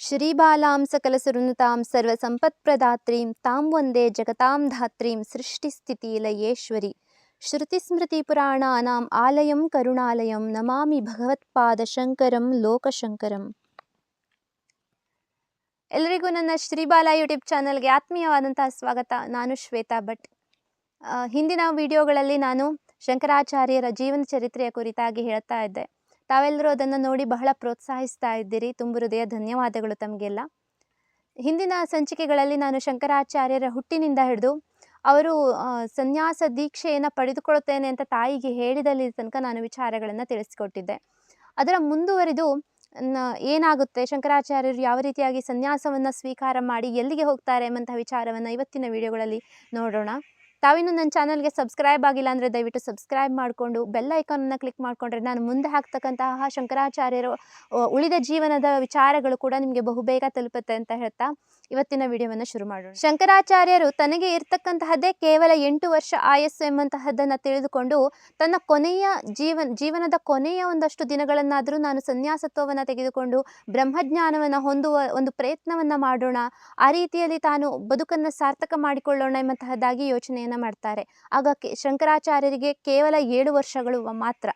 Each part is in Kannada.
ಶ್ರೀಬಾಲಾಂ ಸಕಲಸುರನುತಾಂ ಸರ್ವಸಂಪತ್ಪ್ರದಾತ್ರೀಂ, ತಾಂ ವಂದೇ ಜಗತಾಂ ಧಾತ್ರೀಂ ಲಯೇಶ್ವರಿ ಶ್ರುತಿಸ್ಮೃತಿಪುರಾಣಾನಾಂ ಆಲಯಂ ಕರುಣಾಲಯಂ, ನಮಾಮಿ ಭಗವತ್ಪಾದಶಂಕರಂ ಲೋಕಶಂಕರಂ. ಎಲ್ಲರಿಗೂ ನನ್ನ ಶ್ರೀಬಾಲ ಯೂಟ್ಯೂಬ್ ಚಾನಲ್ಗೆ ಆತ್ಮೀಯವಾದಂತಹ ಸ್ವಾಗತ. ನಾನು ಶ್ವೇತಾ ಭಟ್. ಹಿಂದಿನ ವಿಡಿಯೋಗಳಲ್ಲಿ ನಾನು ಶಂಕರಾಚಾರ್ಯರ ಜೀವನ ಚರಿತ್ರೆಯ ಕುರಿತಾಗಿ ಹೇಳ್ತಾ ಇದ್ದೆ. ತಾವೆಲ್ಲರೂ ಅದನ್ನು ನೋಡಿ ಬಹಳ ಪ್ರೋತ್ಸಾಹಿಸ್ತಾ ಇದ್ದೀರಿ. ತುಂಬ ಹೃದಯ ಧನ್ಯವಾದಗಳು ತಮಗೆಲ್ಲ. ಹಿಂದಿನ ಸಂಚಿಕೆಗಳಲ್ಲಿ ನಾನು ಶಂಕರಾಚಾರ್ಯರ ಹುಟ್ಟಿನಿಂದ ಹಿಡಿದು ಅವರು ಸನ್ಯಾಸ ದೀಕ್ಷೆಯನ್ನು ಪಡೆದುಕೊಳ್ಳುತ್ತೇನೆ ಅಂತ ತಾಯಿಗೆ ಹೇಳಿದಲ್ಲಿ ತನಕ ನಾನು ವಿಚಾರಗಳನ್ನು ತಿಳಿಸಿಕೊಟ್ಟಿದ್ದೆ. ಅದರ ಮುಂದುವರಿದು ಏನಾಗುತ್ತೆ? ಶಂಕರಾಚಾರ್ಯರು ಯಾವ ರೀತಿಯಾಗಿ ಸನ್ಯಾಸವನ್ನು ಸ್ವೀಕಾರ ಮಾಡಿ ಎಲ್ಲಿಗೆ ಹೋಗ್ತಾರೆ ಎಂಬಂತಹ ವಿಚಾರವನ್ನು ಇವತ್ತಿನ ವಿಡಿಯೋಗಳಲ್ಲಿ ನೋಡೋಣ. ತಾವಿನ್ನು ನನ್ನ ಚಾನಲ್ಗೆ ಸಬ್ಸ್ಕ್ರೈಬ್ ಆಗಿಲ್ಲ ಅಂದರೆ ದಯವಿಟ್ಟು ಸಬ್ಸ್ಕ್ರೈಬ್ ಮಾಡಿಕೊಂಡು ಬೆಲ್ ಐಕಾನನ್ನು ಕ್ಲಿಕ್ ಮಾಡಿಕೊಂಡ್ರೆ ನಾನು ಮುಂದೆ ಹಾಕ್ತಕ್ಕಂತಹ ಶಂಕರಾಚಾರ್ಯರು ಉಳಿದ ಜೀವನದ ವಿಚಾರಗಳು ಕೂಡ ನಿಮಗೆ ಬಹುಬೇಗ ತಲುಪುತ್ತೆ ಅಂತ ಹೇಳ್ತಾ ಇವತ್ತಿನ ವಿಡಿಯೋವನ್ನು ಶುರು ಮಾಡೋಣ. ಶಂಕರಾಚಾರ್ಯರು ತನಗೆ ಇರ್ತಕ್ಕಂತಹದ್ದೇ ಕೇವಲ ಎಂಟು ವರ್ಷ ಆಯಸ್ಸು ಎಂಬಂತಹದ್ದನ್ನು ತಿಳಿದುಕೊಂಡು ತನ್ನ ಕೊನೆಯ ಜೀವನ, ಜೀವನದ ಕೊನೆಯ ಒಂದಷ್ಟು ದಿನಗಳನ್ನಾದರೂ ನಾನು ಸನ್ಯಾಸತ್ವವನ್ನು ತೆಗೆದುಕೊಂಡು ಬ್ರಹ್ಮಜ್ಞಾನವನ್ನು ಹೊಂದುವ ಒಂದು ಪ್ರಯತ್ನವನ್ನು ಮಾಡೋಣ. ಆ ರೀತಿಯಲ್ಲಿ ತಾನು ಬದುಕನ್ನು ಸಾರ್ಥಕ ಮಾಡಿಕೊಳ್ಳೋಣ ಎಂಬಂತಹದ್ದಾಗಿ ಯೋಚನೆಯನ್ನು ಮಾಡ್ತಾರೆ. ಆಗ ಶಂಕರಾಚಾರ್ಯರಿಗೆ ಕೇವಲ ಏಳು ವರ್ಷಗಳು ಮಾತ್ರ.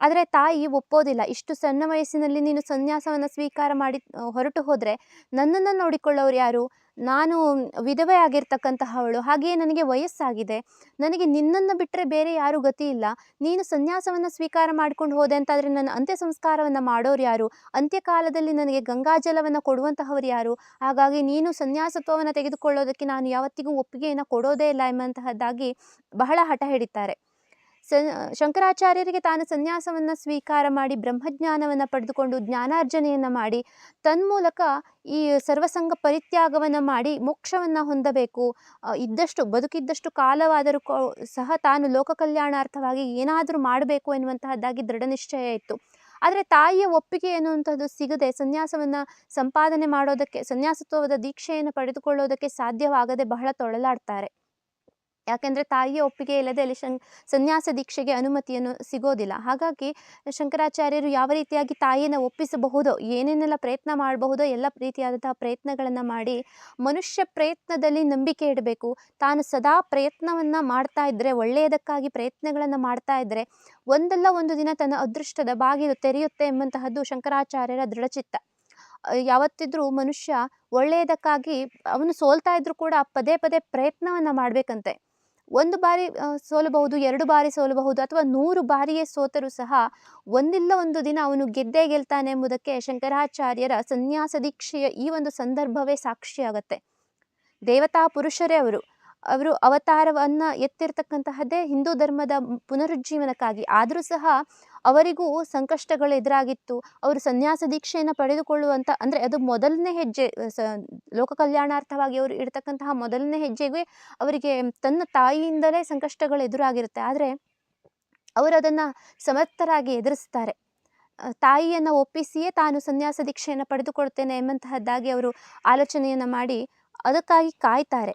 ಆದರೆ ತಾಯಿ ಒಪ್ಪೋದಿಲ್ಲ. ಇಷ್ಟು ಸಣ್ಣ ವಯಸ್ಸಿನಲ್ಲಿ ನೀನು ಸನ್ಯಾಸವನ್ನು ಸ್ವೀಕಾರ ಮಾಡಿ ಹೊರಟು ಹೋದರೆ ನನ್ನನ್ನು ನೋಡಿಕೊಳ್ಳೋರು ಯಾರು? ನಾನು ವಿಧವೆ ಆಗಿರ್ತಕ್ಕಂತಹವಳು. ಹಾಗೆಯೇ ನನಗೆ ವಯಸ್ಸಾಗಿದೆ. ನನಗೆ ನಿನ್ನನ್ನು ಬಿಟ್ಟರೆ ಬೇರೆ ಯಾರೂ ಗತಿ ಇಲ್ಲ. ನೀನು ಸನ್ಯಾಸವನ್ನು ಸ್ವೀಕಾರ ಮಾಡ್ಕೊಂಡು ಹೋದೆ ಅಂತಾದರೆ ನನ್ನ ಅಂತ್ಯ ಸಂಸ್ಕಾರವನ್ನು ಮಾಡೋರು ಯಾರು? ಅಂತ್ಯಕಾಲದಲ್ಲಿ ನನಗೆ ಗಂಗಾಜಲವನ್ನು ಕೊಡುವಂತಹವರು ಯಾರು? ಹಾಗಾಗಿ ನೀನು ಸನ್ಯಾಸತ್ವವನ್ನು ತೆಗೆದುಕೊಳ್ಳೋದಕ್ಕೆ ನಾನು ಯಾವತ್ತಿಗೂ ಒಪ್ಪಿಗೆಯನ್ನು ಕೊಡೋದೇ ಇಲ್ಲ ಎಂಬಂತಹದ್ದಾಗಿ ಬಹಳ ಹಠ ಹಿಡಿತಾರೆ. ಸ ಶಂಕರಾಚಾರ್ಯರಿಗೆ ತಾನು ಸನ್ಯಾಸವನ್ನು ಸ್ವೀಕಾರ ಮಾಡಿ, ಬ್ರಹ್ಮಜ್ಞಾನವನ್ನು ಪಡೆದುಕೊಂಡು ಜ್ಞಾನಾರ್ಜನೆಯನ್ನು ಮಾಡಿ, ತನ್ಮೂಲಕ ಈ ಸರ್ವಸಂಗ ಪರಿತ್ಯಾಗವನ್ನು ಮಾಡಿ ಮೋಕ್ಷವನ್ನು ಹೊಂದಬೇಕು ಇದ್ದಷ್ಟು, ಬದುಕಿದ್ದಷ್ಟು ಕಾಲವಾದರೂ ಸಹ ತಾನು ಲೋಕ ಕಲ್ಯಾಣಾರ್ಥವಾಗಿ ಏನಾದರೂ ಮಾಡಬೇಕು ಎನ್ನುವಂತಹದ್ದಾಗಿ ದೃಢ ನಿಶ್ಚಯ ಇತ್ತು. ಆದರೆ ತಾಯಿಯ ಒಪ್ಪಿಗೆ ಎನ್ನುವಂಥದ್ದು ಸಿಗದೆ ಸನ್ಯಾಸವನ್ನು ಸಂಪಾದನೆ ಮಾಡೋದಕ್ಕೆ, ಸನ್ಯಾಸತ್ವದ ದೀಕ್ಷೆಯನ್ನು ಪಡೆದುಕೊಳ್ಳೋದಕ್ಕೆ ಸಾಧ್ಯವಾಗದೆ ಬಹಳ ತೊಳಲಾಡ್ತಾರೆ. ಯಾಕೆಂದರೆ ತಾಯಿಯ ಒಪ್ಪಿಗೆ ಇಲ್ಲದೆ ಅಲ್ಲಿ ಶಂ ಸನ್ಯಾಸ ದೀಕ್ಷೆಗೆ ಅನುಮತಿಯನ್ನು ಸಿಗೋದಿಲ್ಲ. ಹಾಗಾಗಿ ಶಂಕರಾಚಾರ್ಯರು ಯಾವ ರೀತಿಯಾಗಿ ತಾಯಿಯನ್ನು ಒಪ್ಪಿಸಬಹುದೋ, ಏನೇನೆಲ್ಲ ಪ್ರಯತ್ನ ಮಾಡಬಹುದೋ, ಎಲ್ಲ ರೀತಿಯಾದಂತಹ ಪ್ರಯತ್ನಗಳನ್ನು ಮಾಡಿ ಮನುಷ್ಯ ಪ್ರಯತ್ನದಲ್ಲಿ ನಂಬಿಕೆ ಇಡಬೇಕು. ತಾನು ಸದಾ ಪ್ರಯತ್ನವನ್ನು ಮಾಡ್ತಾ ಇದ್ದರೆ ಒಳ್ಳೆಯದಕ್ಕಾಗಿ ಪ್ರಯತ್ನಗಳನ್ನು ಮಾಡ್ತಾ ಇದ್ದರೆ ಒಂದಲ್ಲ ಒಂದು ದಿನ ತನ್ನ ಅದೃಷ್ಟದ ಬಾಗಿಲು ತೆರೆಯುತ್ತೆ ಎಂಬಂತಹದ್ದು ಶಂಕರಾಚಾರ್ಯರ ದೃಢಚಿತ್ತ. ಯಾವತ್ತಿದ್ರೂ ಮನುಷ್ಯ ಒಳ್ಳೆಯದಕ್ಕಾಗಿ ಅವನು ಸೋಲ್ತಾ ಇದ್ರೂ ಕೂಡ ಪದೇ ಪದೇ ಪ್ರಯತ್ನವನ್ನು ಮಾಡಬೇಕಂತೆ. ಒಂದು ಬಾರಿ ಸೋಲಬಹುದು, ಎರಡು ಬಾರಿ ಸೋಲಬಹುದು ಅಥವಾ ನೂರು ಬಾರಿಯೇ ಸೋತರೂ ಸಹ ಒಂದಿಲ್ಲ ಒಂದು ದಿನ ಅವನು ಗೆದ್ದೇ ಗೆಲ್ತಾನೆ ಎಂಬುದಕ್ಕೆ ಶಂಕರಾಚಾರ್ಯರ ಸನ್ಯಾಸ ದೀಕ್ಷೆಯ ಈ ಒಂದು ಸಂದರ್ಭವೇ ಸಾಕ್ಷಿಯಾಗತ್ತೆ. ದೇವತಾ ಪುರುಷರೇ ಅವರು ಅವರು ಅವತಾರವನ್ನು ಎತ್ತಿರ್ತಕ್ಕಂತಹದ್ದೇ ಹಿಂದೂ ಧರ್ಮದ ಪುನರುಜ್ಜೀವನಕ್ಕಾಗಿ. ಆದರೂ ಸಹ ಅವರಿಗೂ ಸಂಕಷ್ಟಗಳು ಎದುರಾಗಿತ್ತು. ಅವರು ಸನ್ಯಾಸ ದೀಕ್ಷೆಯನ್ನು ಪಡೆದುಕೊಳ್ಳುವಂಥ ಅಂದರೆ ಅದು ಮೊದಲನೇ ಹೆಜ್ಜೆ ಸ, ಲೋಕ ಕಲ್ಯಾಣಾರ್ಥವಾಗಿ ಅವರು ಇಡ್ತಕ್ಕಂತಹ ಮೊದಲನೇ ಹೆಜ್ಜೆಗೆ ಅವರಿಗೆ ತನ್ನ ತಾಯಿಯಿಂದಲೇ ಸಂಕಷ್ಟಗಳು ಎದುರಾಗಿರುತ್ತೆ. ಆದರೆ ಅವರು ಅದನ್ನು ಸಮರ್ಥರಾಗಿ ಎದುರಿಸ್ತಾರೆ. ತಾಯಿಯನ್ನು ಒಪ್ಪಿಸಿಯೇ ತಾನು ಸನ್ಯಾಸ ದೀಕ್ಷೆಯನ್ನು ಪಡೆದುಕೊಳ್ತೇನೆ ಎಂಬಂತಹದ್ದಾಗಿ ಅವರು ಆಲೋಚನೆಯನ್ನು ಮಾಡಿ ಅದಕ್ಕಾಗಿ ಕಾಯ್ತಾರೆ.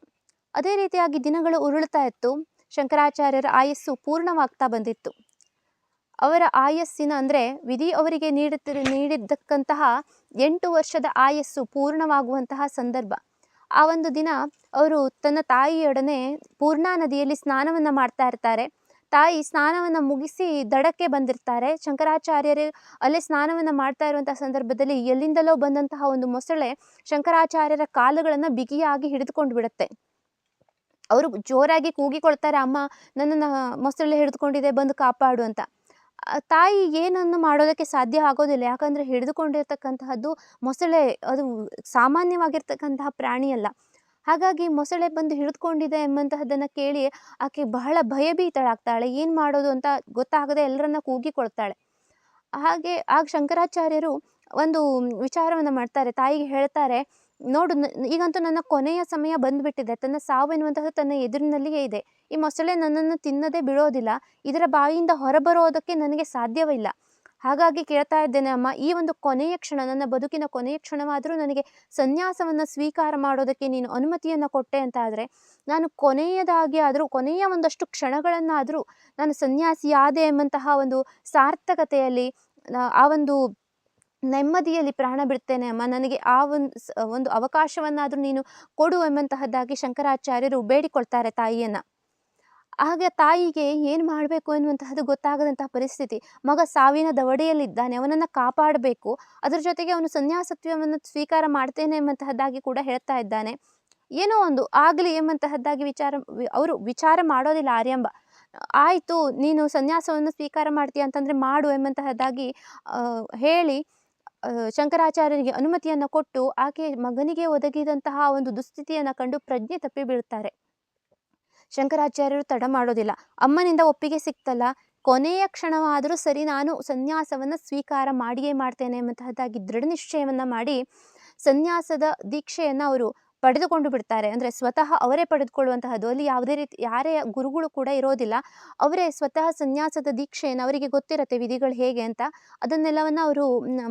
ಅದೇ ರೀತಿಯಾಗಿ ದಿನಗಳು ಉರುಳ್ತಾ ಇತ್ತು. ಶಂಕರಾಚಾರ್ಯರ ಆಯಸ್ಸು ಪೂರ್ಣವಾಗ್ತಾ ಬಂದಿತ್ತು. ಅವರ ಆಯಸ್ಸಿನ ಅಂದರೆ ವಿಧಿ ಅವರಿಗೆ ನೀಡುತ್ತಿರ ನೀಡಿದ್ದಕ್ಕಂತಹ ಎಂಟು ವರ್ಷದ ಆಯಸ್ಸು ಪೂರ್ಣವಾಗುವಂತಹ ಸಂದರ್ಭ. ಆ ಒಂದು ದಿನ ಅವರು ತನ್ನ ತಾಯಿಯೊಡನೆ ಪೂರ್ಣಾ ನದಿಯಲ್ಲಿ ಸ್ನಾನವನ್ನು ಮಾಡ್ತಾ ಇರ್ತಾರೆ. ತಾಯಿ ಸ್ನಾನವನ್ನು ಮುಗಿಸಿ ದಡಕ್ಕೆ ಬಂದಿರ್ತಾರೆ. ಶಂಕರಾಚಾರ್ಯರು ಅಲ್ಲೇ ಸ್ನಾನವನ್ನು ಮಾಡ್ತಾ ಇರುವಂತಹ ಸಂದರ್ಭದಲ್ಲಿ ಎಲ್ಲಿಂದಲೋ ಬಂದಂತಹ ಒಂದು ಮೊಸಳೆ ಶಂಕರಾಚಾರ್ಯರ ಕಾಲುಗಳನ್ನು ಬಿಗಿಯಾಗಿ ಹಿಡಿದುಕೊಂಡು ಬಿಡುತ್ತೆ. ಅವರು ಜೋರಾಗಿ ಕೂಗಿಕೊಳ್ತಾರೆ, ಅಮ್ಮ, ನನ್ನನ್ನು ಮೊಸಳೆ ಹಿಡಿದುಕೊಂಡಿದೆ, ಬಂದು ಕಾಪಾಡು ಅಂತ. ತಾಯಿ ಏನನ್ನು ಮಾಡೋದಕ್ಕೆ ಸಾಧ್ಯ ಆಗೋದಿಲ್ಲ. ಯಾಕಂದರೆ ಹಿಡಿದುಕೊಂಡಿರ್ತಕ್ಕಂತಹದ್ದು ಮೊಸಳೆ, ಅದು ಸಾಮಾನ್ಯವಾಗಿರ್ತಕ್ಕಂತಹ ಪ್ರಾಣಿಯಲ್ಲ. ಹಾಗಾಗಿ ಮೊಸಳೆ ಬಂದು ಹಿಡಿದುಕೊಂಡಿದೆ ಎಂಬಂತಹದ್ದನ್ನು ಕೇಳಿ ಆಕೆ ಬಹಳ ಭಯಭೀತಳಾಗ್ತಾಳೆ. ಏನು ಮಾಡೋದು ಅಂತ ಗೊತ್ತಾಗದೆ ಎಲ್ಲರನ್ನ ಕೂಗಿಕೊಳ್ತಾಳೆ. ಹಾಗೆ, ಆಗ ಶಂಕರಾಚಾರ್ಯರು ಒಂದು ವಿಚಾರವನ್ನು ಮಾಡ್ತಾರೆ. ತಾಯಿಗೆ ಹೇಳ್ತಾರೆ ನೋಡು ಈಗಂತೂ ನನ್ನ ಕೊನೆಯ ಸಮಯ ಬಂದುಬಿಟ್ಟಿದೆ. ತನ್ನ ಸಾವು ಎನ್ನುವಂತಹ ತನ್ನ ಎದುರಿನಲ್ಲಿಯೇ ಇದೆ. ಈ ಮೊಸಳೆ ನನ್ನನ್ನು ತಿನ್ನದೇ ಬಿಡೋದಿಲ್ಲ. ಇದರ ಬಾಯಿಯಿಂದ ಹೊರಬರೋದಕ್ಕೆ ನನಗೆ ಸಾಧ್ಯವಿಲ್ಲ. ಹಾಗಾಗಿ ಕೇಳ್ತಾ ಇದ್ದೇನೆ, ಅಮ್ಮ, ಈ ಒಂದು ಕೊನೆಯ ಕ್ಷಣ, ನನ್ನ ಬದುಕಿನ ಕೊನೆಯ ಕ್ಷಣವಾದರೂ ನನಗೆ ಸನ್ಯಾಸವನ್ನು ಸ್ವೀಕಾರ ಮಾಡೋದಕ್ಕೆ ನೀನು ಅನುಮತಿಯನ್ನು ಕೊಟ್ಟೆ ಅಂತ ಆದರೆ ನಾನು ಕೊನೆಯದಾಗಿ ಆದರೂ, ಕೊನೆಯ ಒಂದಷ್ಟು ಕ್ಷಣಗಳನ್ನಾದರೂ ನಾನು ಸನ್ಯಾಸಿಯಾದೆ ಎಂಬಂತಹ ಒಂದು ಸಾರ್ಥಕತೆಯಲ್ಲಿ ಆ ಒಂದು ನೆಮ್ಮದಿಯಲ್ಲಿ ಪ್ರಾಣ ಬಿಡ್ತೇನೆ ಅಮ್ಮ. ನನಗೆ ಆ ಒಂದು ಒಂದು ಅವಕಾಶವನ್ನಾದರೂ ನೀನು ಕೊಡು ಎಂಬಂತಹದ್ದಾಗಿ ಶಂಕರಾಚಾರ್ಯರು ಬೇಡಿಕೊಳ್ತಾರೆ ತಾಯಿಯನ್ನು. ಆಗ ತಾಯಿಗೆ ಏನು ಮಾಡಬೇಕು ಎನ್ನುವಂತಹದ್ದು ಗೊತ್ತಾಗದಂತಹ ಪರಿಸ್ಥಿತಿ. ಮಗ ಸಾವಿನ ದವಡೆಯಲ್ಲಿದ್ದಾನೆ, ಅವನನ್ನು ಕಾಪಾಡಬೇಕು. ಅದರ ಜೊತೆಗೆ ಅವನು ಸನ್ಯಾಸತ್ವವನ್ನು ಸ್ವೀಕಾರ ಮಾಡ್ತೇನೆ ಎಂಬಂತಹದ್ದಾಗಿ ಕೂಡ ಹೇಳ್ತಾ ಇದ್ದಾನೆ. ಏನೋ ಒಂದು ಆಗಲಿ ಎಂಬಂತಹದ್ದಾಗಿ ವಿಚಾರ, ಅವರು ವಿಚಾರ ಮಾಡೋದಿಲ್ಲ ಆರ್ಯಂಬ. ಆಯಿತು, ನೀನು ಸನ್ಯಾಸವನ್ನು ಸ್ವೀಕಾರ ಮಾಡ್ತೀಯ ಅಂತಂದರೆ ಮಾಡು ಎಂಬಂತಹದ್ದಾಗಿ ಹೇಳಿ ಶಂಕರಾಚಾರ್ಯರಿಗೆ ಅನುಮತಿಯನ್ನು ಕೊಟ್ಟು ಆಕೆ ಮಗನಿಗೆ ಒದಗಿದಂತಹ ಒಂದು ದುಸ್ಥಿತಿಯನ್ನು ಕಂಡು ಪ್ರಜ್ಞೆ ತಪ್ಪಿ ಬೀಳುತ್ತಾರೆ ಶಂಕರಾಚಾರ್ಯರು ತಡ ಮಾಡೋದಿಲ್ಲ. ಅಮ್ಮನಿಂದ ಒಪ್ಪಿಗೆ ಸಿಕ್ತಲ್ಲ. ಕೊನೆಯ ಕ್ಷಣವಾದರೂ ಸರಿ ನಾನು ಸನ್ಯಾಸವನ್ನು ಸ್ವೀಕಾರ ಮಾಡಿಯೇ ಮಾಡ್ತೇನೆ ಎಂಬಂತಹದ್ದಾಗಿ ದೃಢ ನಿಶ್ಚಯವನ್ನು ಮಾಡಿ ಸನ್ಯಾಸದ ದೀಕ್ಷೆಯನ್ನು ಅವರು ಪಡೆದುಕೊಂಡು ಬಿಡ್ತಾರೆ. ಅಂದರೆ ಸ್ವತಃ ಅವರೇ ಪಡೆದುಕೊಳ್ಳುವಂತಹದ್ದು ಅಲ್ಲಿ ಯಾವುದೇ ರೀತಿ, ಯಾರೇ ಗುರುಗಳು ಕೂಡ ಇರೋದಿಲ್ಲ, ಅವರೇ ಸ್ವತಃ ಸನ್ಯಾಸದ ದೀಕ್ಷೆಯನ್ನು ಅವರಿಗೆ ಗೊತ್ತಿರತ್ತೆ ವಿಧಿಗಳು ಹೇಗೆ ಅಂತ. ಅದನ್ನೆಲ್ಲವನ್ನು ಅವರು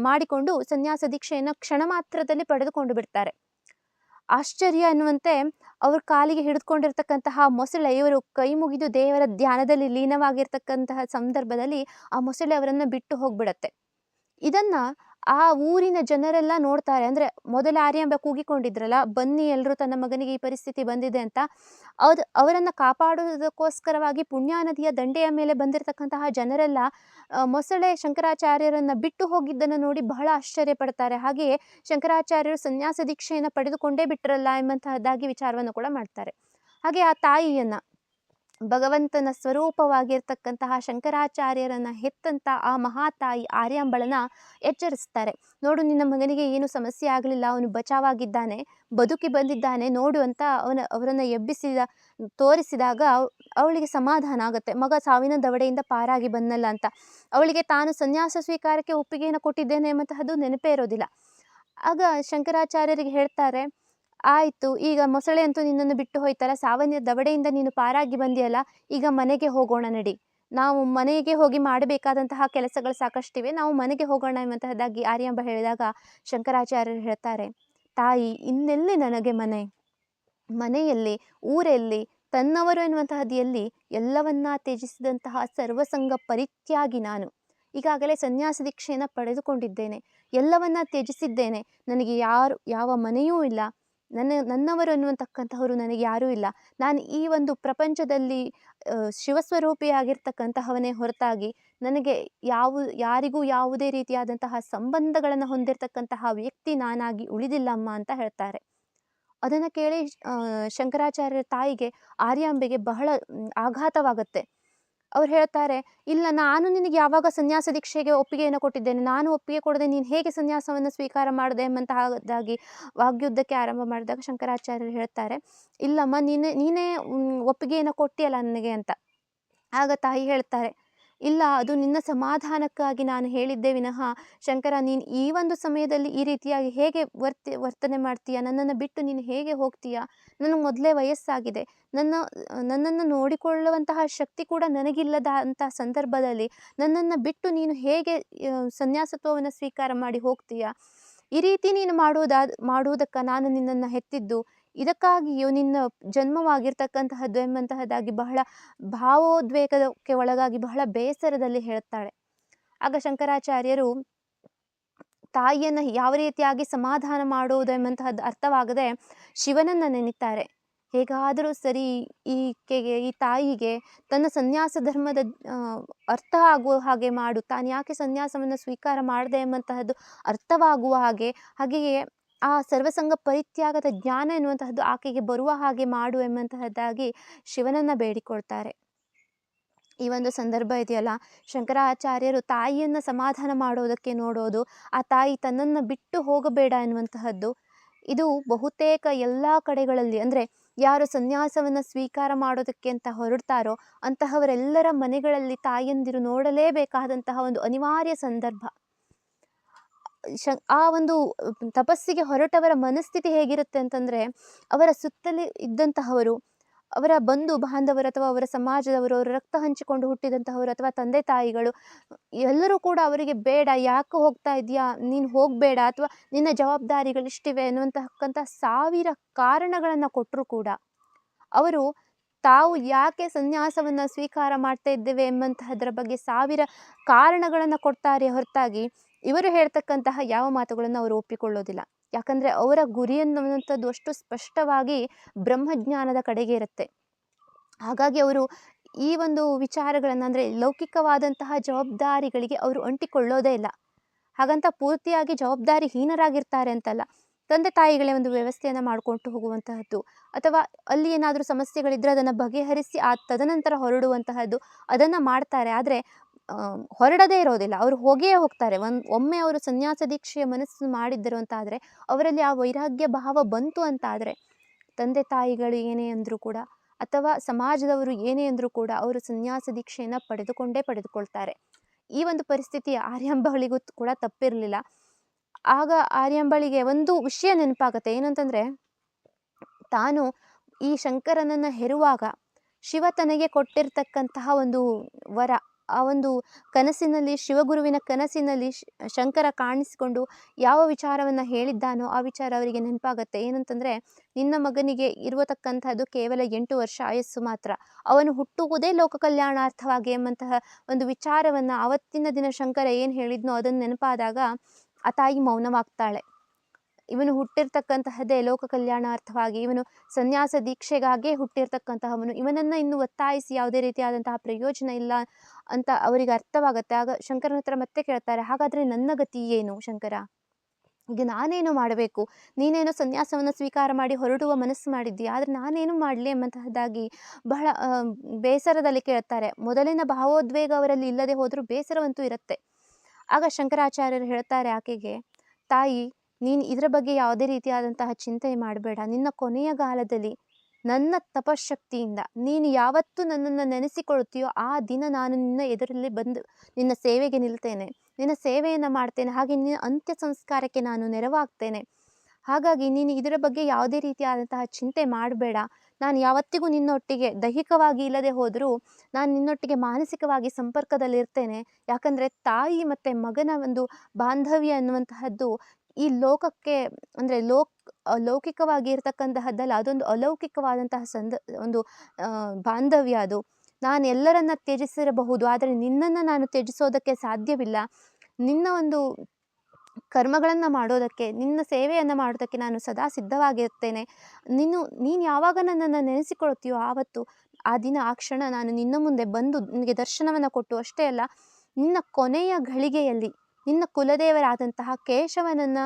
ಮಾಡಿಕೊಂಡು ಸನ್ಯಾಸ ದೀಕ್ಷೆಯನ್ನು ಕ್ಷಣ ಮಾತ್ರದಲ್ಲಿ ಪಡೆದುಕೊಂಡು ಬಿಡ್ತಾರೆ. ಆಶ್ಚರ್ಯ ಅನ್ನುವಂತೆ ಅವ್ರ ಕಾಲಿಗೆ ಹಿಡಿದುಕೊಂಡಿರ್ತಕ್ಕಂತಹ ಮೊಸಳೆ, ಇವರು ಕೈ ಮುಗಿದು ದೇವರ ಧ್ಯಾನದಲ್ಲಿ ಲೀನವಾಗಿರ್ತಕ್ಕಂತಹ ಸಂದರ್ಭದಲ್ಲಿ ಆ ಮೊಸಳೆ ಅವರನ್ನು ಬಿಟ್ಟು ಹೋಗ್ಬಿಡತ್ತೆ. ಇದನ್ನ ಆ ಊರಿನ ಜನರೆಲ್ಲ ನೋಡ್ತಾರೆ. ಅಂದ್ರೆ ಮೊದಲ ಆರ್ಯಾಂಬ ಕೂಗಿಕೊಂಡಿದ್ರಲ್ಲ, ಬನ್ನಿ ಎಲ್ಲರೂ ತನ್ನ ಮಗನಿಗೆ ಈ ಪರಿಸ್ಥಿತಿ ಬಂದಿದೆ ಅಂತ. ಅದ್ ಅವರನ್ನ ಕಾಪಾಡುವುದಕ್ಕೋಸ್ಕರವಾಗಿ ಪುಣ್ಯಾ ನದಿಯ ದಂಡೆಯ ಮೇಲೆ ಬಂದಿರತಕ್ಕಂತಹ ಜನರೆಲ್ಲ ಮೊಸಳೆ ಶಂಕರಾಚಾರ್ಯರನ್ನು ಬಿಟ್ಟು ಹೋಗಿದ್ದನ್ನು ನೋಡಿ ಬಹಳ ಆಶ್ಚರ್ಯ ಪಡ್ತಾರೆ. ಹಾಗೆಯೇ ಶಂಕರಾಚಾರ್ಯರು ಸನ್ಯಾಸ ದೀಕ್ಷೆಯನ್ನು ಪಡೆದುಕೊಂಡೇ ಬಿಟ್ಟರಲ್ಲ ಎಂಬಂತಹದ್ದಾಗಿ ವಿಚಾರವನ್ನು ಕೂಡ ಮಾಡ್ತಾರೆ. ಹಾಗೆ ಆ ತಾಯಿಯನ್ನ ಭಗವಂತನ ಸ್ವರೂಪವಾಗಿರ್ತಕ್ಕಂತಹ ಶಂಕರಾಚಾರ್ಯರನ್ನು ಹೆತ್ತಂತ ಆ ಮಹಾತಾಯಿ ಆರ್ಯಾಂಬಳನ ಎಚ್ಚರಿಸ್ತಾರೆ. ನೋಡು, ನಿನ್ನ ಮಗನಿಗೆ ಏನು ಸಮಸ್ಯೆ ಆಗಲಿಲ್ಲ, ಅವನು ಬಚಾವಾಗಿದ್ದಾನೆ, ಬದುಕಿ ಬಂದಿದ್ದಾನೆ, ನೋಡು ಅಂತ ಅವನ, ಅವರನ್ನು ಎಬ್ಬಿಸಿದ, ತೋರಿಸಿದಾಗ ಅವಳಿಗೆ ಸಮಾಧಾನ ಆಗುತ್ತೆ. ಮಗ ಸಾವಿನ ದವಡೆಯಿಂದ ಪಾರಾಗಿ ಬಂದಲ್ಲ ಅಂತ. ಅವಳಿಗೆ ತಾನು ಸನ್ಯಾಸ ಸ್ವೀಕಾರಕ್ಕೆ ಒಪ್ಪಿಗೆಯನ್ನು ಕೊಟ್ಟಿದ್ದೇನೆ ಎಂಬಂತಹದ್ದು ನೆನಪೇ ಇರೋದಿಲ್ಲ. ಆಗ ಶಂಕರಾಚಾರ್ಯರಿಗೆ ಹೇಳ್ತಾರೆ ಆಯಿತು, ಈಗ ಮೊಸಳೆ ಅಂತೂ ನಿನ್ನನ್ನು ಬಿಟ್ಟು ಹೋಯ್ತಲ್ಲ ಸಾವನ್ಯ ದವಡೆಯಿಂದ ನೀನು ಪಾರಾಗಿ ಬಂದಿಯಲ್ಲ, ಈಗ ಮನೆಗೆ ಹೋಗೋಣ ನಡಿ. ನಾವು ಮನೆಗೆ ಹೋಗಿ ಮಾಡಬೇಕಾದಂತಹ ಕೆಲಸಗಳು ಸಾಕಷ್ಟಿವೆ, ನಾವು ಮನೆಗೆ ಹೋಗೋಣ ಎಂಬಂತಹದ್ದಾಗಿ ಆರ್ಯಾಂಬ ಹೇಳಿದಾಗ ಶಂಕರಾಚಾರ್ಯರು ಹೇಳ್ತಾರೆ, ತಾಯಿ, ಇನ್ನೆಲ್ಲಿ ನನಗೆ ಮನೆ? ಮನೆಯಲ್ಲಿ, ಊರಲ್ಲಿ, ತನ್ನವರು ಎನ್ನುವಂತಹದಿಯಲ್ಲಿ ಎಲ್ಲಿ ಎಲ್ಲವನ್ನ ತ್ಯಜಿಸಿದಂತಹ ಸರ್ವಸಂಗ ಪರಿತ್ಯಾಗಿ ನಾನು. ಈಗಾಗಲೇ ಸನ್ಯಾಸ ದೀಕ್ಷೆಯನ್ನು ಪಡೆದುಕೊಂಡಿದ್ದೇನೆ, ಎಲ್ಲವನ್ನ ತ್ಯಜಿಸಿದ್ದೇನೆ, ನನಗೆ ಯಾರು, ಯಾವ ಮನೆಯೂ ಇಲ್ಲ. ನನ್ನ, ನನ್ನವರು ಅನ್ನುವಂತಕ್ಕಂತಹವರು ನನಗೆ ಯಾರೂ ಇಲ್ಲ. ನಾನು ಈ ಒಂದು ಪ್ರಪಂಚದಲ್ಲಿ ಶಿವಸ್ವರೂಪಿಯಾಗಿರ್ತಕ್ಕಂತಹವನೇ ಹೊರತಾಗಿ ನನಗೆ ಯಾವ, ಯಾರಿಗೂ ಯಾವುದೇ ರೀತಿಯಾದಂತಹ ಸಂಬಂಧಗಳನ್ನು ಹೊಂದಿರತಕ್ಕಂತಹ ವ್ಯಕ್ತಿ ನಾನಾಗಿ ಉಳಿದಿಲ್ಲಮ್ಮ ಅಂತ ಹೇಳ್ತಾರೆ. ಅದನ್ನು ಕೇಳಿ ಶಂಕರಾಚಾರ್ಯರ ತಾಯಿಗೆ ಆರ್ಯಾಂಬೆಗೆ ಬಹಳ ಆಘಾತವಾಗುತ್ತೆ. ಅವ್ರು ಹೇಳ್ತಾರೆ, ಇಲ್ಲ, ನಾನು ನಿನಗೆ ಯಾವಾಗ ಸನ್ಯಾಸ ದೀಕ್ಷೆಗೆ ಒಪ್ಪಿಗೆಯನ್ನು ಕೊಟ್ಟಿದ್ದೇನೆ, ನಾನು ಒಪ್ಪಿಗೆ ಕೊಡದೆ ನೀನು ಹೇಗೆ ಸನ್ಯಾಸವನ್ನು ಸ್ವೀಕಾರ ಮಾಡಿದೆ ಎಂಬಂತಹದ್ದಾಗಿ ವಾಗ್ಯುದ್ಧಕ್ಕೆ ಆರಂಭ ಮಾಡಿದಾಗ ಶಂಕರಾಚಾರ್ಯರು ಹೇಳ್ತಾರೆ, ಇಲ್ಲಮ್ಮ, ನೀನೇ ನೀನೇ ಒಪ್ಪಿಗೆಯನ್ನು ಕೊಟ್ಟಿಯಲ್ಲ ನನಗೆ ಅಂತ. ಆಗ ತಾಯಿ ಹೇಳ್ತಾರೆ ಇಲ್ಲ, ಅದು ನಿನ್ನ ಸಮಾಧಾನಕ್ಕಾಗಿ ನಾನು ಹೇಳಿದ್ದೆ ವಿನಃ, ಶಂಕರ, ನೀನು ಈ ಒಂದು ಸಮಯದಲ್ಲಿ ಈ ರೀತಿಯಾಗಿ ಹೇಗೆ ವರ್ತಿ, ವರ್ತನೆ ಮಾಡ್ತೀಯ? ನನ್ನನ್ನು ಬಿಟ್ಟು ನೀನು ಹೇಗೆ ಹೋಗ್ತೀಯ? ನನಗೆ ಮೊದಲೇ ವಯಸ್ಸಾಗಿದೆ. ನನ್ನ, ನನ್ನನ್ನು ನೋಡಿಕೊಳ್ಳುವಂತಹ ಶಕ್ತಿ ಕೂಡ ನನಗಿಲ್ಲದ ಅಂತಹ ಸಂದರ್ಭದಲ್ಲಿ ನನ್ನನ್ನು ಬಿಟ್ಟು ನೀನು ಹೇಗೆ ಸನ್ಯಾಸತ್ವವನ್ನು ಸ್ವೀಕಾರ ಮಾಡಿ ಹೋಗ್ತೀಯ? ಈ ರೀತಿ ನೀನು ಮಾಡುವುದಾದ ಮಾಡುವುದಕ್ಕೆ ನಾನು ನಿನ್ನನ್ನು ಹೆತ್ತಿದ್ದು. ಇದಕ್ಕಾಗಿಯೂ ನಿನ್ನ ಜನ್ಮವಾಗಿರ್ತಕ್ಕಂತಹದ್ದು ಎಂಬಂತಹದ್ದಾಗಿ ಬಹಳ ಭಾವೋದ್ವೇಗಕ್ಕೆ ಒಳಗಾಗಿ ಬಹಳ ಬೇಸರದಲ್ಲಿ ಹೇಳುತ್ತಾಳೆ. ಆಗ ಶಂಕರಾಚಾರ್ಯರು ತಾಯಿಯನ್ನು ಯಾವ ರೀತಿಯಾಗಿ ಸಮಾಧಾನ ಮಾಡುವುದು ಎಂಬಂತಹದ್ದು ಅರ್ಥವಾಗದೆ ಶಿವನನ್ನು ನೆನೆತಾರೆ. ಹೇಗಾದರೂ ಸರಿ ಈಕೆಗೆ, ಈ ತಾಯಿಗೆ ತನ್ನ ಸನ್ಯಾಸ ಧರ್ಮದ ಅರ್ಥ ಆಗುವ ಹಾಗೆ ಮಾಡು. ತಾನು ಯಾಕೆ ಸನ್ಯಾಸವನ್ನು ಸ್ವೀಕಾರ ಮಾಡಿದೆ ಎಂಬಂತಹದ್ದು ಅರ್ಥವಾಗುವ ಹಾಗೆ, ಹಾಗೆಯೇ ಆ ಸರ್ವಸಂಗ ಪರಿತ್ಯಾಗದ ಜ್ಞಾನ ಎನ್ನುವಂತಹದ್ದು ಆಕೆಗೆ ಬರುವ ಹಾಗೆ ಮಾಡು ಎಂಬಂತಹದ್ದಾಗಿ ಶಿವನನ್ನು ಬೇಡಿಕೊಳ್ತಾರೆ. ಈ ಒಂದು ಸಂದರ್ಭ ಇದೆಯಲ್ಲ, ಶಂಕರಾಚಾರ್ಯರು ತಾಯಿಯನ್ನು ಸಮಾಧಾನ ಮಾಡೋದಕ್ಕೆ ನೋಡೋದು, ಆ ತಾಯಿ ತನ್ನನ್ನು ಬಿಟ್ಟು ಹೋಗಬೇಡ ಎನ್ನುವಂತಹದ್ದು, ಇದು ಬಹುತೇಕ ಎಲ್ಲ ಕಡೆಗಳಲ್ಲಿ, ಅಂದರೆ ಯಾರು ಸನ್ಯಾಸವನ್ನು ಸ್ವೀಕಾರ ಮಾಡೋದಕ್ಕೆ ಅಂತ ಹೊರಡ್ತಾರೋ ಅಂತಹವರೆಲ್ಲರ ಮನೆಗಳಲ್ಲಿ ತಾಯಿಯಂದಿರು ನೋಡಲೇಬೇಕಾದಂತಹ ಒಂದು ಅನಿವಾರ್ಯ ಸಂದರ್ಭ. ಶ ಆ ಒಂದು ತಪಸ್ಸಿಗೆ ಹೊರಟವರ ಮನಸ್ಥಿತಿ ಹೇಗಿರುತ್ತೆ ಅಂತಂದರೆ, ಅವರ ಸುತ್ತಲೇ ಇದ್ದಂತಹವರು, ಅವರ ಬಂಧು ಬಾಂಧವರು ಅಥವಾ ಅವರ ಸಮಾಜದವರು, ಅವರು ರಕ್ತ ಹಂಚಿಕೊಂಡು ಹುಟ್ಟಿದಂತಹವರು ಅಥವಾ ತಂದೆ ತಾಯಿಗಳು, ಎಲ್ಲರೂ ಕೂಡ ಅವರಿಗೆ, ಬೇಡ, ಯಾಕೆ ಹೋಗ್ತಾ ಇದೆಯಾ? ನೀನು ಹೋಗಬೇಡ ಅಥವಾ ನಿನ್ನ ಜವಾಬ್ದಾರಿಗಳು ಇಷ್ಟಿವೆ ಅನ್ನುವಂತಕ್ಕಂಥ ಸಾವಿರ ಕಾರಣಗಳನ್ನು ಕೊಟ್ಟರು ಕೂಡ, ಅವರು ತಾವು ಯಾಕೆ ಸನ್ಯಾಸವನ್ನು ಸ್ವೀಕಾರ ಮಾಡ್ತಾ ಇದ್ದೇವೆ ಎಂಬಂತಹದ್ರ ಬಗ್ಗೆ ಸಾವಿರ ಕಾರಣಗಳನ್ನು ಕೊಡ್ತಾರೆ ಹೊರತಾಗಿ ಇವರು ಹೇಳ್ತಕ್ಕಂತಹ ಯಾವ ಮಾತುಗಳನ್ನು ಅವರು ಒಪ್ಪಿಕೊಳ್ಳೋದಿಲ್ಲ. ಯಾಕಂದರೆ ಅವರ ಗುರಿ ಅನ್ನುವಂಥದ್ದು ಅಷ್ಟು ಸ್ಪಷ್ಟವಾಗಿ ಬ್ರಹ್ಮಜ್ಞಾನದ ಕಡೆಗೆ ಇರುತ್ತೆ. ಹಾಗಾಗಿ ಅವರು ಈ ಒಂದು ವಿಚಾರಗಳನ್ನು ಅಂದರೆ ಲೌಕಿಕವಾದಂತಹ ಜವಾಬ್ದಾರಿಗಳಿಗೆ ಅವರು ಅಂಟಿಕೊಳ್ಳೋದೇ ಇಲ್ಲ. ಹಾಗಂತ ಪೂರ್ತಿಯಾಗಿ ಜವಾಬ್ದಾರಿ ಹೀನರಾಗಿರ್ತಾರೆ ಅಂತಲ್ಲ. ತಂದೆ ತಾಯಿಗಳೇ ಒಂದು ವ್ಯವಸ್ಥೆಯನ್ನು ಮಾಡಿಕೊಂಡು ಹೋಗುವಂತಹದ್ದು, ಅಥವಾ ಅಲ್ಲಿ ಏನಾದರೂ ಸಮಸ್ಯೆಗಳಿದ್ದರೆ ಅದನ್ನು ಬಗೆಹರಿಸಿ ಆ ತದನಂತರ ಹೊರಡುವಂತಹದ್ದು ಅದನ್ನು ಮಾಡ್ತಾರೆ. ಆದರೆ ಹೊರಡದೇ ಇರೋದಿಲ್ಲ. ಅವರು ಹೋಗಿಯೇ ಹೋಗ್ತಾರೆ. ಒಂದು, ಒಮ್ಮೆ ಅವರು ಸನ್ಯಾಸ ದೀಕ್ಷೆಯ ಮನಸ್ಸು ಮಾಡಿದ್ದರು ಅಂತಾದರೆ ಅವರಲ್ಲಿ ಆ ವೈರಾಗ್ಯ ಭಾವ ಬಂತು ಅಂತಾದರೆ ತಂದೆ ತಾಯಿಗಳು ಏನೇ ಅಂದರೂ ಕೂಡ ಅಥವಾ ಸಮಾಜದವರು ಏನೇ ಅಂದರೂ ಕೂಡ ಅವರು ಸನ್ಯಾಸ ದೀಕ್ಷೆಯನ್ನು ಪಡೆದುಕೊಂಡೇ ಪಡೆದುಕೊಳ್ತಾರೆ. ಈ ಒಂದು ಪರಿಸ್ಥಿತಿ ಆರ್ಯಾಂಬಳಿಗೂ ಕೂಡ ತಪ್ಪಿರಲಿಲ್ಲ. ಆಗ ಆರ್ಯಾಂಬಳಿಗೆ ಒಂದು ವಿಷಯ ನೆನಪಾಗತ್ತೆ. ಏನಂತಂದರೆ ತಾನು ಈ ಶಂಕರನನ್ನು ಹೆರುವಾಗ ಶಿವ ತನಗೆ ಕೊಟ್ಟಿರ್ತಕ್ಕಂತಹ ಒಂದು ವರ ಆ ಒಂದು ಕನಸಿನಲ್ಲಿ, ಶಿವಗುರುವಿನ ಕನಸಿನಲ್ಲಿ ಶಂಕರ ಕಾಣಿಸಿಕೊಂಡು ಯಾವ ವಿಚಾರವನ್ನು ಹೇಳಿದ್ದಾನೋ ಆ ವಿಚಾರ ಅವರಿಗೆ ನೆನಪಾಗತ್ತೆ. ಏನಂತಂದರೆ, ನಿನ್ನ ಮಗನಿಗೆ ಇರುವತಕ್ಕಂಥದ್ದು ಕೇವಲ ಎಂಟು ವರ್ಷ ಆಯಸ್ಸು ಮಾತ್ರ. ಅವನು ಹುಟ್ಟುವುದೇ ಲೋಕ ಕಲ್ಯಾಣಾರ್ಥವಾಗಿ ಎಂಬಂತಹ ಒಂದು ವಿಚಾರವನ್ನು ಆವತ್ತಿನ ದಿನ ಶಂಕರ ಏನು ಹೇಳಿದ್ನೋ ಅದನ್ನು ನೆನಪಾದಾಗ, ಆ ತಾಯಿ ಮೌನವಾಗ್ತಾಳೆ. ಇವನು ಹುಟ್ಟಿರ್ತಕ್ಕಂತಹದ್ದೇ ಲೋಕ ಕಲ್ಯಾಣಾರ್ಥವಾಗಿ ಇವನು ಸನ್ಯಾಸ ದೀಕ್ಷೆಗಾಗೇ ಹುಟ್ಟಿರ್ತಕ್ಕಂತಹವನು. ಇವನನ್ನು ಇನ್ನು ಒತ್ತಾಯಿಸಿ ಯಾವುದೇ ರೀತಿಯಾದಂತಹ ಪ್ರಯೋಜನ ಇಲ್ಲ ಅಂತ ಅವರಿಗೆ ಅರ್ಥವಾಗುತ್ತೆ. ಆಗ ಶಂಕರನ ಹತ್ರ ಮತ್ತೆ ಕೇಳ್ತಾರೆ, ಹಾಗಾದರೆ ನನ್ನ ಗತಿ ಏನು ಶಂಕರ? ಈಗ ನಾನೇನು ಮಾಡಬೇಕು? ನೀನೇನೋ ಸನ್ಯಾಸವನ್ನು ಸ್ವೀಕಾರ ಮಾಡಿ ಹೊರಡುವ ಮನಸ್ಸು ಮಾಡಿದ್ದೀಯ, ಆದರೆ ನಾನೇನು ಮಾಡಲಿ? ಎಂಬಂತಹದ್ದಾಗಿ ಬಹಳ ಬೇಸರದಲ್ಲಿ ಕೇಳ್ತಾರೆ. ಮೊದಲಿನ ಭಾವೋದ್ವೇಗ ಅವರಲ್ಲಿ ಇಲ್ಲದೆ ಹೋದರೂ ಬೇಸರವಂತೂ ಇರುತ್ತೆ. ಆಗ ಶಂಕರಾಚಾರ್ಯರು ಹೇಳ್ತಾರೆ ಆಕೆಗೆ, ತಾಯಿ ನೀನು ಇದರ ಬಗ್ಗೆ ಯಾವುದೇ ರೀತಿಯಾದಂತಹ ಚಿಂತೆ ಮಾಡಬೇಡ. ನಿನ್ನ ಕೊನೆಯ ಕಾಲದಲ್ಲಿ ನನ್ನ ತಪಶಕ್ತಿಯಿಂದ ನೀನು ಯಾವತ್ತು ನನ್ನನ್ನು ನೆನೆಸಿಕೊಳ್ಳುತ್ತೀಯೋ ಆ ದಿನ ನಾನು ನಿನ್ನ ಎದುರಲ್ಲಿ ಬಂದು ನಿನ್ನ ಸೇವೆಗೆ ನಿಲ್ತೇನೆ. ನಿನ್ನ ಸೇವೆಯನ್ನು ಮಾಡ್ತೇನೆ. ಹಾಗೆ ನಿನ್ನ ಅಂತ್ಯ ಸಂಸ್ಕಾರಕ್ಕೆ ನಾನು ನೆರವಾಗ್ತೇನೆ. ಹಾಗಾಗಿ ನೀನು ಇದರ ಬಗ್ಗೆ ಯಾವುದೇ ರೀತಿಯಾದಂತಹ ಚಿಂತೆ ಮಾಡಬೇಡ. ನಾನು ಯಾವತ್ತಿಗೂ ನಿನ್ನೊಟ್ಟಿಗೆ ದೈಹಿಕವಾಗಿ ಇಲ್ಲದೆ ಹೋದರೂ ನಾನು ನಿನ್ನೊಟ್ಟಿಗೆ ಮಾನಸಿಕವಾಗಿ ಸಂಪರ್ಕದಲ್ಲಿರ್ತೇನೆ. ಯಾಕಂದರೆ ತಾಯಿ ಮತ್ತು ಮಗನ ಒಂದು ಬಾಂಧವ್ಯ ಅನ್ನುವಂತಹದ್ದು ಈ ಲೋಕಕ್ಕೆ ಅಂದರೆ ಲೋಕ್ ಲೌಕಿಕವಾಗಿ ಇರತಕ್ಕಂತಹದ್ದಲ್ಲ ಅದೊಂದು ಅಲೌಕಿಕವಾದಂತಹ ಸಂದ, ಒಂದು ಬಾಂಧವ್ಯ ಅದು. ನಾನು ಎಲ್ಲರನ್ನ ತ್ಯಜಿಸಿರಬಹುದು, ಆದರೆ ನಿನ್ನನ್ನು ನಾನು ತ್ಯಜಿಸೋದಕ್ಕೆ ಸಾಧ್ಯವಿಲ್ಲ. ನಿನ್ನ ಒಂದು ಕರ್ಮಗಳನ್ನು ಮಾಡೋದಕ್ಕೆ, ನಿನ್ನ ಸೇವೆಯನ್ನು ಮಾಡೋದಕ್ಕೆ ನಾನು ಸದಾ ಸಿದ್ಧವಾಗಿರ್ತೇನೆ ನೀನು ನೀನು ಯಾವಾಗ ನನ್ನನ್ನು ನೆನೆಸಿಕೊಳ್ಳುತ್ತೀಯೋ ಆವತ್ತು, ಆ ದಿನ, ಆ ಕ್ಷಣ ನಾನು ನಿನ್ನ ಮುಂದೆ ಬಂದು ನಿನಗೆ ದರ್ಶನವನ್ನು ಕೊಟ್ಟು ಅಷ್ಟೇ ಅಲ್ಲ, ನಿನ್ನ ಕೊನೆಯ ಘಳಿಗೆಯಲ್ಲಿ ನಿನ್ನ ಕುಲದೇವರಾದಂತಹ ಕೇಶವನನ್ನು,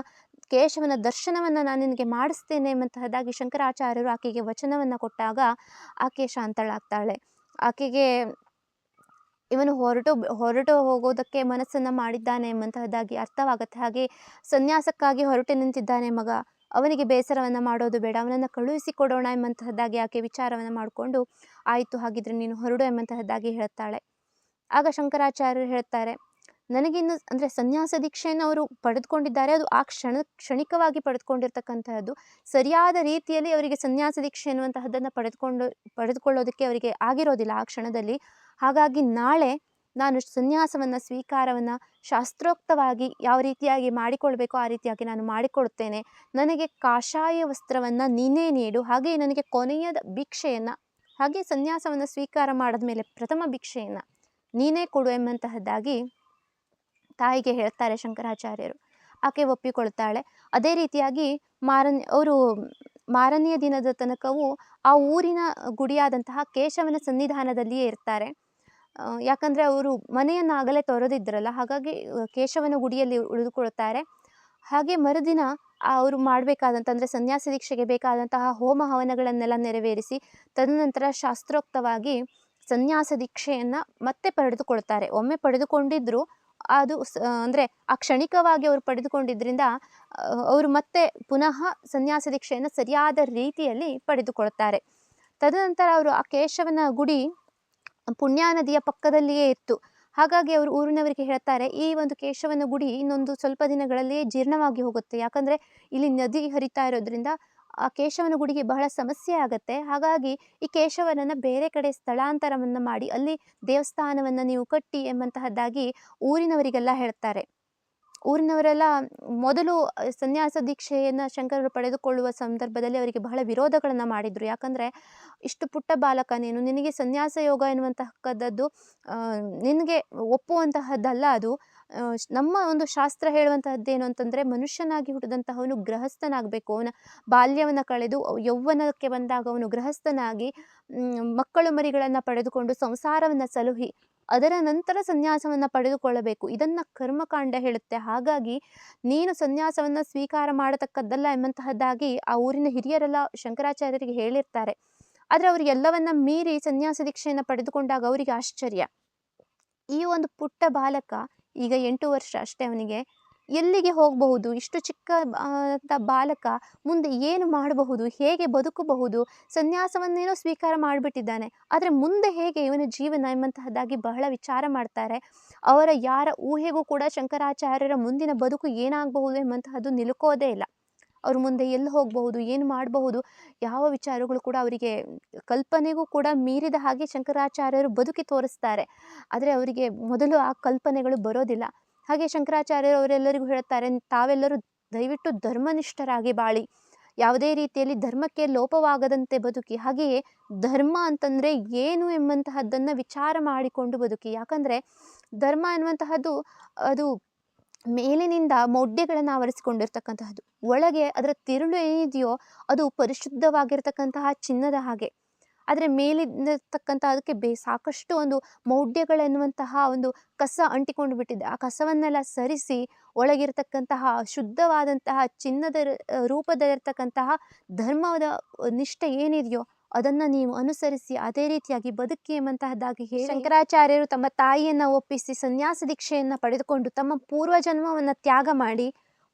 ಕೇಶವನ ದರ್ಶನವನ್ನು ನಾನು ನಿನಗೆ ಮಾಡಿಸ್ತೇನೆ ಎಂಬಂತಹದ್ದಾಗಿ ಶಂಕರಾಚಾರ್ಯರು ಆಕೆಗೆ ವಚನವನ್ನು ಕೊಟ್ಟಾಗ ಆಕೆ ಶಾಂತಳಾಗ್ತಾಳೆ. ಆಕೆಗೆ ಇವನು ಹೊರಟು ಹೊರಟು ಹೋಗೋದಕ್ಕೆ ಮನಸ್ಸನ್ನು ಮಾಡಿದ್ದಾನೆ ಎಂಬಂತಹದ್ದಾಗಿ ಅರ್ಥವಾಗುತ್ತೆ. ಹಾಗೆ ಸನ್ಯಾಸಕ್ಕಾಗಿ ಹೊರಟು ನಿಂತಿದ್ದಾನೆ ಮಗ. ಅವನಿಗೆ ಬೇಸರವನ್ನು ಮಾಡೋದು ಬೇಡ. ಅವನನ್ನು ಕಳುಹಿಸಿ ಕೊಡೋಣ ಎಂಬಂತಹದ್ದಾಗಿ ಆಕೆ ವಿಚಾರವನ್ನು ಮಾಡಿಕೊಂಡು, ಆಯಿತು, ಹಾಗಿದ್ರೆ ನೀನು ಹೊರಡು ಎಂಬಂತಹದ್ದಾಗಿ ಹೇಳ್ತಾಳೆ ಆಗ ಶಂಕರಾಚಾರ್ಯರು ಹೇಳ್ತಾರೆ ನನಗಿನ್ನು ಅಂದರೆ ಸನ್ಯಾಸ ದೀಕ್ಷೆಯನ್ನು ಅವರು ಪಡೆದುಕೊಂಡಿದ್ದಾರೆ. ಅದು ಆ ಕ್ಷಣ ಕ್ಷಣಿಕವಾಗಿ ಪಡೆದುಕೊಂಡಿರ್ತಕ್ಕಂತಹದ್ದು. ಸರಿಯಾದ ರೀತಿಯಲ್ಲಿ ಅವರಿಗೆ ಸನ್ಯಾಸ ದೀಕ್ಷೆ ಎನ್ನುವಂತಹದ್ದನ್ನು ಪಡೆದುಕೊಂಡು, ಪಡೆದುಕೊಳ್ಳೋದಕ್ಕೆ ಅವರಿಗೆ ಆಗಿರೋದಿಲ್ಲ ಆ ಕ್ಷಣದಲ್ಲಿ. ಹಾಗಾಗಿ ನಾಳೆ ನಾನು ಸನ್ಯಾಸವನ್ನು, ಸ್ವೀಕಾರವನ್ನು ಶಾಸ್ತ್ರೋಕ್ತವಾಗಿ ಯಾವ ರೀತಿಯಾಗಿ ಮಾಡಿಕೊಳ್ಬೇಕು ಆ ರೀತಿಯಾಗಿ ನಾನು ಮಾಡಿಕೊಡುತ್ತೇನೆ. ನನಗೆ ಕಾಷಾಯ ವಸ್ತ್ರವನ್ನು ನೀನೇ ನೀಡು. ಹಾಗೆ ನನಗೆ ಕೊನೆಯದ ಭಿಕ್ಷೆಯನ್ನು ಹಾಗೆ ಸನ್ಯಾಸವನ್ನು ಸ್ವೀಕಾರ ಮಾಡಿದ ಮೇಲೆ ಪ್ರಥಮ ಭಿಕ್ಷೆಯನ್ನು ನೀನೇ ಕೊಡು ಎಂಬಂತಹದ್ದಾಗಿ ತಾಯಿಗೆ ಹೇಳ್ತಾರೆ ಶಂಕರಾಚಾರ್ಯರು. ಆಕೆ ಒಪ್ಪಿಕೊಳ್ತಾಳೆ. ಅದೇ ರೀತಿಯಾಗಿ ಮಾರನ್, ಅವರು ಮಾರನೆಯ ದಿನದ ತನಕವೂ ಆ ಊರಿನ ಗುಡಿಯಾದಂತಹ ಕೇಶವನ ಸನ್ನಿಧಾನದಲ್ಲಿಯೇ ಇರ್ತಾರೆ. ಯಾಕಂದರೆ ಅವರು ಮನೆಯನ್ನು ಆಗಲೇ ತೊರೆದಿದ್ರಲ್ಲ, ಹಾಗಾಗಿ ಕೇಶವನ ಗುಡಿಯಲ್ಲಿ ಉಳಿದುಕೊಳ್ಳುತ್ತಾರೆ ಹಾಗೆ ಮರುದಿನ ಅವರು ಮಾಡಬೇಕಾದಂಥ ಅಂದರೆ ಸನ್ಯಾಸ ದೀಕ್ಷೆಗೆ ಬೇಕಾದಂತಹ ಹೋಮ ಹವನಗಳನ್ನೆಲ್ಲ ನೆರವೇರಿಸಿ, ತದನಂತರ ಶಾಸ್ತ್ರೋಕ್ತವಾಗಿ ಸನ್ಯಾಸ ದೀಕ್ಷೆಯನ್ನು ಮತ್ತೆ ಪಡೆದುಕೊಳ್ತಾರೆ. ಒಮ್ಮೆ ಪಡೆದುಕೊಂಡಿದ್ದರು ಅದು ಸ್ ಅಂದರೆ ಆ ಕ್ಷಣಿಕವಾಗಿ ಅವರು ಪಡೆದುಕೊಂಡಿದ್ದರಿಂದ ಅವರು ಮತ್ತೆ ಪುನಃ ಸನ್ಯಾಸ ದೀಕ್ಷೆಯನ್ನು ಸರಿಯಾದ ರೀತಿಯಲ್ಲಿ ಪಡೆದುಕೊಳ್ತಾರೆ. ತದನಂತರ ಅವರು ಆ ಕೇಶವನ ಗುಡಿ ಪುಣ್ಯಾ ನದಿಯ ಪಕ್ಕದಲ್ಲಿಯೇ ಇತ್ತು. ಹಾಗಾಗಿ ಅವರು ಊರಿನವರಿಗೆ ಹೇಳ್ತಾರೆ, ಈ ಒಂದು ಕೇಶವನ ಗುಡಿ ಇನ್ನೊಂದು ಸ್ವಲ್ಪ ದಿನಗಳಲ್ಲಿಯೇ ಜೀರ್ಣವಾಗಿ ಹೋಗುತ್ತೆ. ಯಾಕಂದರೆ ಇಲ್ಲಿ ನದಿ ಹರಿತಾ ಇರೋದ್ರಿಂದ ಆ ಕೇಶವನ ಗುಡಿಗೆ ಬಹಳ ಸಮಸ್ಯೆ ಆಗುತ್ತೆ. ಹಾಗಾಗಿ ಈ ಕೇಶವನನ್ನು ಬೇರೆ ಕಡೆ ಸ್ಥಳಾಂತರವನ್ನು ಮಾಡಿ, ಅಲ್ಲಿ ದೇವಸ್ಥಾನವನ್ನು ನೀವು ಕಟ್ಟಿ ಎಂಬಂತಹದ್ದಾಗಿ ಊರಿನವರಿಗೆಲ್ಲ ಹೇಳ್ತಾರೆ. ಊರಿನವರೆಲ್ಲ ಮೊದಲು ಸನ್ಯಾಸ ದೀಕ್ಷೆಯನ್ನು ಶಂಕರರು ಪಡೆದುಕೊಳ್ಳುವ ಸಂದರ್ಭದಲ್ಲಿ ಅವರಿಗೆ ಬಹಳ ವಿರೋಧಗಳನ್ನು ಮಾಡಿದರು. ಯಾಕಂದರೆ, ಇಷ್ಟು ಪುಟ್ಟ ಬಾಲಕ ನೀನು, ನಿನಗೆ ಸನ್ಯಾಸ ಯೋಗ ಎನ್ನುವಂತಹದ್ದು ನಿನಗೆ ಒಪ್ಪುವಂತಹದ್ದಲ್ಲ ಅದು. ನಮ್ಮ ಒಂದು ಶಾಸ್ತ್ರ ಹೇಳುವಂತಹದ್ದೇನು ಅಂತಂದರೆ, ಮನುಷ್ಯನಾಗಿ ಹುಟ್ಟಿದಂತಹವನು ಗೃಹಸ್ಥನಾಗಬೇಕು. ಅವನ ಬಾಲ್ಯವನ್ನು ಕಳೆದು ಯೌವನಕ್ಕೆ ಬಂದಾಗ ಅವನು ಗೃಹಸ್ಥನಾಗಿ ಮಕ್ಕಳು ಮರಿಗಳನ್ನು ಪಡೆದುಕೊಂಡು ಸಂಸಾರವನ್ನು ಸಲುಹಿ, ಅದರ ನಂತರ ಸನ್ಯಾಸವನ್ನು ಪಡೆದುಕೊಳ್ಳಬೇಕು. ಇದನ್ನು ಕರ್ಮಕಾಂಡ ಹೇಳುತ್ತೆ. ಹಾಗಾಗಿ ನೀನು ಸನ್ಯಾಸವನ್ನು ಸ್ವೀಕಾರ ಮಾಡತಕ್ಕದ್ದಲ್ಲ ಎಂಬಂತಹದ್ದಾಗಿ ಆ ಊರಿನ ಹಿರಿಯರೆಲ್ಲ ಶಂಕರಾಚಾರ್ಯರಿಗೆ ಹೇಳಿರ್ತಾರೆ. ಆದರೆ ಅವರು ಎಲ್ಲವನ್ನ ಮೀರಿ ಸನ್ಯಾಸ ದೀಕ್ಷೆಯನ್ನು ಪಡೆದುಕೊಂಡಾಗ ಅವರಿಗೆ ಆಶ್ಚರ್ಯ. ಈ ಒಂದು ಪುಟ್ಟ ಬಾಲಕ ಈಗ ಎಂಟು ವರ್ಷ ಅಷ್ಟೇ ಅವನಿಗೆ. ಎಲ್ಲಿಗೆ ಹೋಗಬಹುದು? ಇಷ್ಟು ಚಿಕ್ಕ ಬಾಲಕ ಮುಂದೆ ಏನು ಮಾಡಬಹುದು? ಹೇಗೆ ಬದುಕಬಹುದು? ಸನ್ಯಾಸವನ್ನೇನೋ ಸ್ವೀಕಾರ ಮಾಡಿಬಿಟ್ಟಿದ್ದಾನೆ. ಆದರೆ ಮುಂದೆ ಹೇಗೆ ಇವನ ಜೀವನ ಎಂಬಂತಹದ್ದಾಗಿ ಬಹಳ ವಿಚಾರ ಮಾಡ್ತಾರೆ. ಅವರ ಯಾರ ಊಹೆಗೂ ಕೂಡ ಶಂಕರಾಚಾರ್ಯರ ಮುಂದಿನ ಬದುಕು ಏನಾಗಬಹುದು ಎಂಬಂತಹದ್ದು ನಿಲುಕೋದೇ ಇಲ್ಲ. ಅವ್ರ ಮುಂದೆ ಎಲ್ಲಿ ಹೋಗಬಹುದು, ಏನು ಮಾಡಬಹುದು, ಯಾವ ವಿಚಾರಗಳು ಕೂಡ ಅವರಿಗೆ ಕಲ್ಪನೆಗೂ ಕೂಡ ಮೀರಿದ ಹಾಗೆ ಶಂಕರಾಚಾರ್ಯರು ಬದುಕಿ ತೋರಿಸ್ತಾರೆ. ಆದರೆ ಅವರಿಗೆ ಮೊದಲು ಆ ಕಲ್ಪನೆಗಳು ಬರೋದಿಲ್ಲ. ಹಾಗೆ ಶಂಕರಾಚಾರ್ಯರು ಅವರೆಲ್ಲರಿಗೂ ಹೇಳ್ತಾರೆ, ತಾವೆಲ್ಲರೂ ದಯವಿಟ್ಟು ಧರ್ಮನಿಷ್ಠರಾಗಿ ಬಾಳಿ. ಯಾವುದೇ ರೀತಿಯಲ್ಲಿ ಧರ್ಮಕ್ಕೆ ಲೋಪವಾಗದಂತೆ ಬದುಕಿ. ಹಾಗೆಯೇ ಧರ್ಮ ಅಂತಂದರೆ ಏನು ಎಂಬಂತಹದ್ದನ್ನು ವಿಚಾರ ಮಾಡಿಕೊಂಡು ಬದುಕಿ. ಯಾಕಂದರೆ ಧರ್ಮ ಎನ್ನುವಂತಹದ್ದು ಅದು ಮೇಲಿನಿಂದ ಮೌಢ್ಯಗಳನ್ನು ಆವರಿಸಿಕೊಂಡಿರ್ತಕ್ಕಂತಹದ್ದು. ಒಳಗೆ ಅದರ ತಿರುಳು ಏನಿದೆಯೋ ಅದು ಪರಿಶುದ್ಧವಾಗಿರ್ತಕ್ಕಂತಹ ಚಿನ್ನದ ಹಾಗೆ. ಆದರೆ ಮೇಲಿರ್ತಕ್ಕಂಥ ಅದಕ್ಕೆ ಬೇ, ಸಾಕಷ್ಟು ಒಂದು ಮೌಢ್ಯಗಳೆನ್ನುವಂತಹ ಒಂದು ಕಸ ಅಂಟಿಕೊಂಡು ಬಿಟ್ಟಿದೆ. ಆ ಕಸವನ್ನೆಲ್ಲ ಸರಿಸಿ ಒಳಗಿರ್ತಕ್ಕಂತಹ ಶುದ್ಧವಾದಂತಹ ಚಿನ್ನದ ರೂಪದಲ್ಲಿರ್ತಕ್ಕಂತಹ ಧರ್ಮದ ನಿಷ್ಠೆ ಏನಿದೆಯೋ ಅದನ್ನು ನೀವು ಅನುಸರಿಸಿ, ಅದೇ ರೀತಿಯಾಗಿ ಬದುಕಿ ಎಂಬಂತಹದ್ದಾಗಿ ಹೇಳಿ ಶಂಕರಾಚಾರ್ಯರು ತಮ್ಮ ತಾಯಿಯನ್ನು ಒಪ್ಪಿಸಿ, ಸನ್ಯಾಸ ದೀಕ್ಷೆಯನ್ನು ಪಡೆದುಕೊಂಡು ತಮ್ಮ ಪೂರ್ವ ಜನ್ಮವನ್ನು ತ್ಯಾಗ ಮಾಡಿ,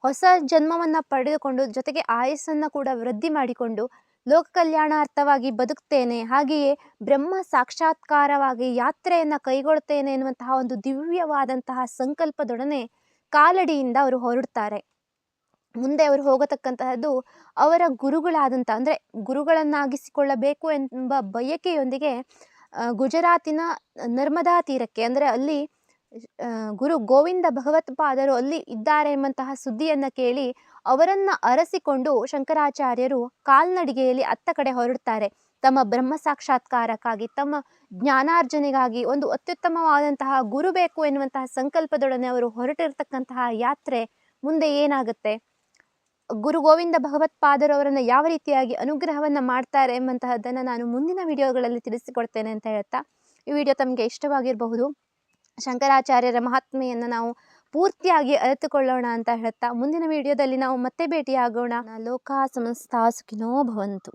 ಹೊಸ ಜನ್ಮವನ್ನು ಪಡೆದುಕೊಂಡು, ಜೊತೆಗೆ ಆಯಸ್ಸನ್ನು ಕೂಡ ವೃದ್ಧಿ ಮಾಡಿಕೊಂಡು ಲೋಕ ಕಲ್ಯಾಣಾರ್ಥವಾಗಿ ಬದುಕ್ತೇನೆ, ಹಾಗೆಯೇ ಬ್ರಹ್ಮ ಸಾಕ್ಷಾತ್ಕಾರವಾಗಿ ಯಾತ್ರೆಯನ್ನು ಕೈಗೊಳ್ತೇನೆ ಎನ್ನುವಂತಹ ಒಂದು ದಿವ್ಯವಾದಂತಹ ಸಂಕಲ್ಪದೊಡನೆ ಕಾಲಡಿಯಿಂದ ಅವರು ಹೊರಡ್ತಾರೆ. ಮುಂದೆ ಅವರು ಹೋಗತಕ್ಕಂತಹದ್ದು ಅವರ ಗುರುಗಳಾದಂಥ, ಅಂದರೆ ಗುರುಗಳನ್ನಾಗಿಸಿಕೊಳ್ಳಬೇಕು ಎಂಬ ಬಯಕೆಯೊಂದಿಗೆ ಗುಜರಾತಿನ ನರ್ಮದಾ ತೀರಕ್ಕೆ, ಅಂದರೆ ಅಲ್ಲಿ ಗುರು ಗೋವಿಂದ ಭಗವತ್ಪಾದರು ಅಲ್ಲಿ ಇದ್ದಾರೆ ಎಂಬಂತಹ ಸುದ್ದಿಯನ್ನು ಕೇಳಿ ಅವರನ್ನು ಅರಸಿಕೊಂಡು ಶಂಕರಾಚಾರ್ಯರು ಕಾಲ್ನಡಿಗೆಯಲ್ಲಿ ಅತ್ತ ಕಡೆ ಹೊರಡ್ತಾರೆ. ತಮ್ಮ ಬ್ರಹ್ಮ ಸಾಕ್ಷಾತ್ಕಾರಕ್ಕಾಗಿ, ತಮ್ಮ ಜ್ಞಾನಾರ್ಜನೆಗಾಗಿ ಒಂದು ಅತ್ಯುತ್ತಮವಾದಂತಹ ಗುರು ಬೇಕು ಎನ್ನುವಂತಹ ಸಂಕಲ್ಪದೊಡನೆ ಅವರು ಹೊರಟಿರ್ತಕ್ಕಂತಹ ಯಾತ್ರೆ ಮುಂದೆ ಏನಾಗುತ್ತೆ? ಗುರು ಗೋವಿಂದ ಭಗವತ್ಪಾದರು ಅವರನ್ನು ಯಾವ ರೀತಿಯಾಗಿ ಅನುಗ್ರಹವನ್ನು ಮಾಡ್ತಾರೆ ಎಂಬಂತಹದ್ದನ್ನು ನಾನು ಮುಂದಿನ ವಿಡಿಯೋಗಳಲ್ಲಿ ತಿಳಿಸಿಕೊಡ್ತೇನೆ ಅಂತ ಹೇಳ್ತಾ ಈ ವಿಡಿಯೋ ತಮಗೆ ಇಷ್ಟವಾಗಿರಬಹುದು. ಶಂಕರಾಚಾರ್ಯರ ಮಹಾತ್ಮೆಯನ್ನು ನಾವು ಪೂರ್ತಿಯಾಗಿ ಅರಿತುಕೊಳ್ಳೋಣ ಅಂತ ಹೇಳ್ತಾ ಮುಂದಿನ ವಿಡಿಯೋದಲ್ಲಿ ನಾವು ಮತ್ತೆ ಭೇಟಿಯಾಗೋಣ. ಲೋಕ ಸಮಸ್ತ ಸುಖಿನೋ ಭವಂತು.